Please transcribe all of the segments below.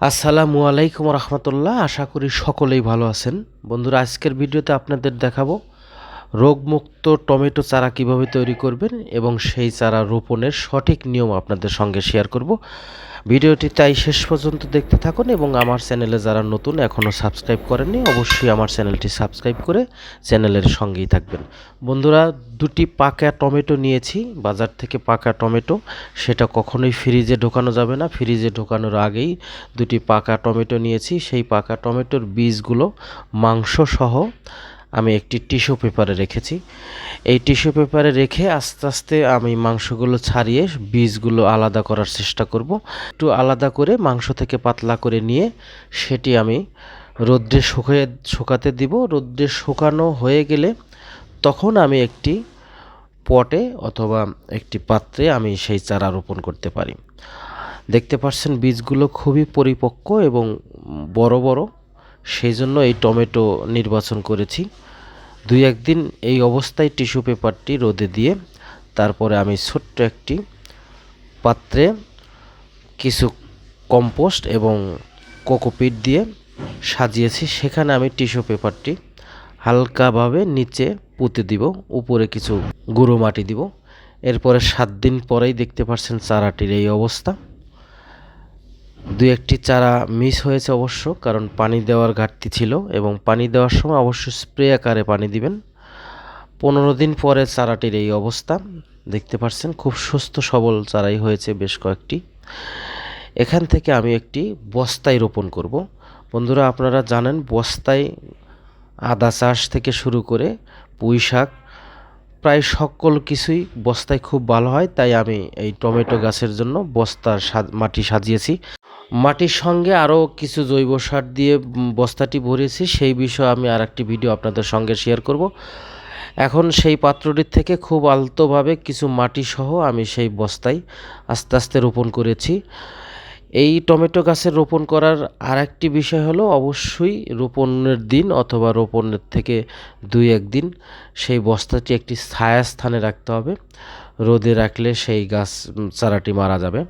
আসসালামু আলাইকুম রহমতুল্লাহ, আশা করি সকলেই ভালো আছেন। বন্ধুরা, আজকের ভিডিওতে আপনাদের দেখাবো রোগমুক্ত টমেটো চারা কীভাবে তৈরি করবেন এবং সেই চারা রোপণের সঠিক নিয়ম আপনাদের সঙ্গে শেয়ার করব। ভিডিওটি তাই শেষ পর্যন্ত দেখতে থাকুন এবং আমার চ্যানেলে যারা নতুন এখনও সাবস্ক্রাইব করেননি, অবশ্যই আমার চ্যানেলটি সাবস্ক্রাইব করে চ্যানেলের সঙ্গেই থাকবেন। বন্ধুরা, দুটি পাকা টমেটো নিয়েছি। বাজার থেকে পাকা টমেটো, সেটা কখনোই ফ্রিজে ঢোকানো যাবে না। ফ্রিজে ঢোকানোর আগেই দুটি পাকা টমেটো নিয়েছি। সেই পাকা টমেটোর বীজগুলো মাংস সহ আমি একটি টিস্যু পেপারে রেখেছি। এই টিস্যু পেপারে রেখে আস্তে আস্তে আমি মাংসগুলো ছাড়িয়ে বীজগুলো আলাদা করার চেষ্টা করব। একটু আলাদা করে মাংস থেকে পাতলা করে নিয়ে সেটি আমি রোদ্রে শুকিয়ে, শুকাতে দিব। রোদ্রে শুকানো হয়ে গেলে তখন আমি একটি পটে অথবা একটি পাত্রে আমি সেই চারা রোপণ করতে পারি। দেখতে পাচ্ছেন বীজগুলো খুবই পরিপক্ক এবং বড় বড়, সেই জন্য এই টমেটো নির্বাচন করেছি। দুই একদিন এই অবস্থায় টিস্যু পেপারটি রোদে দিয়ে তারপরে আমি ছোট্ট একটি পাত্রে কিছু কম্পোস্ট এবং কোকোপিট দিয়ে সাজিয়েছি। সেখানে আমি টিস্যু পেপারটি হালকাভাবে নিচে পুঁতে দিব, উপরে কিছু গুঁড়ো মাটি দিব। এরপরে সাত দিন পরেই দেখতে পাচ্ছেন চারাটির এই অবস্থা। দু একটি চারা মিস হয়েছে অবশ্য, কারণ পানি দেওয়ার ঘাটতি ছিল এবং পানি দেওয়ার সময় অবশ্য স্প্রে আকারে পানি দিবেন। পনেরো দিন পরে চারাটির এই অবস্থা। দেখতে পাচ্ছেন, খুব সুস্থ সবল চারাই হয়েছে বেশ কয়েকটি। এখান থেকে আমি একটি বস্তায় রোপণ করব। বন্ধুরা, আপনারা জানেন, বস্তায় আদা চাষ থেকে শুরু করে পুঁই শাক, প্রায় সকল কিছুই বস্তায় খুব ভালো হয়, তাই আমি এই টমেটো গাছের জন্য বস্তার মাটি সাজিয়েছি। মাটির সঙ্গে আরও কিছু জৈব সার দিয়ে বস্তাটি ভরেছি, সেই বিষয়ে আমি আর একটি ভিডিও আপনাদের সঙ্গে শেয়ার করব। এখন সেই পাত্রটির থেকে খুব আলতোভাবে কিছু মাটি সহ আমি সেই বস্তায় আস্তে আস্তে রোপণ করেছি। এই টমেটো গাছের রোপণ করার আর একটি বিষয় হলো, অবশ্যই রোপণের দিন অথবা রোপণের থেকে দুই একদিন সেই বস্তাটি একটি ছায়া স্থানে রাখতে হবে। রোদে রাখলে সেই গাছ চারাটি মারা যাবে।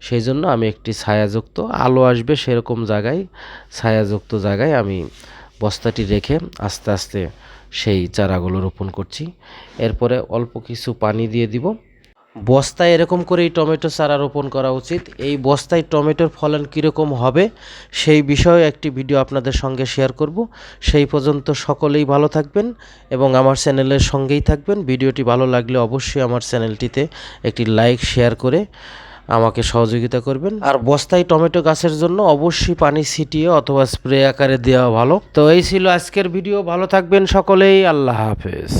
সেই জন্য আমি একটি ছায়াযুক্ত, আলো আসবে সেরকম জায়গায়, ছায়াযুক্ত জায়গায় আমি বস্তাটি রেখে আস্তে আস্তে সেই চারাগুলো রোপণ করছি। এরপরে অল্প কিছু পানি দিয়ে দিব। বস্তায় এরকম করেই টমেটো চারা রোপণ করা উচিত। এই বস্তায় টমেটোর ফলন কীরকম হবে, সেই বিষয়ে একটি ভিডিও আপনাদের সঙ্গে শেয়ার করব। সেই পর্যন্ত সকলেই ভালো থাকবেন এবং আমার চ্যানেলের সঙ্গেই থাকবেন। ভিডিওটি ভালো লাগলে অবশ্যই আমার চ্যানেলটিতে একটি লাইক, শেয়ার করে আমাকে সহযোগিতা করবেন। আর বস্তায় টমেটো গাছের জন্য অবশ্যই পানি ছিটিয়ে অথবা স্প্রে আকারে দেওয়া ভালো। তো এই ছিল আজকের ভিডিও। ভালো থাকবেন সকলেই। আল্লাহ হাফেজ।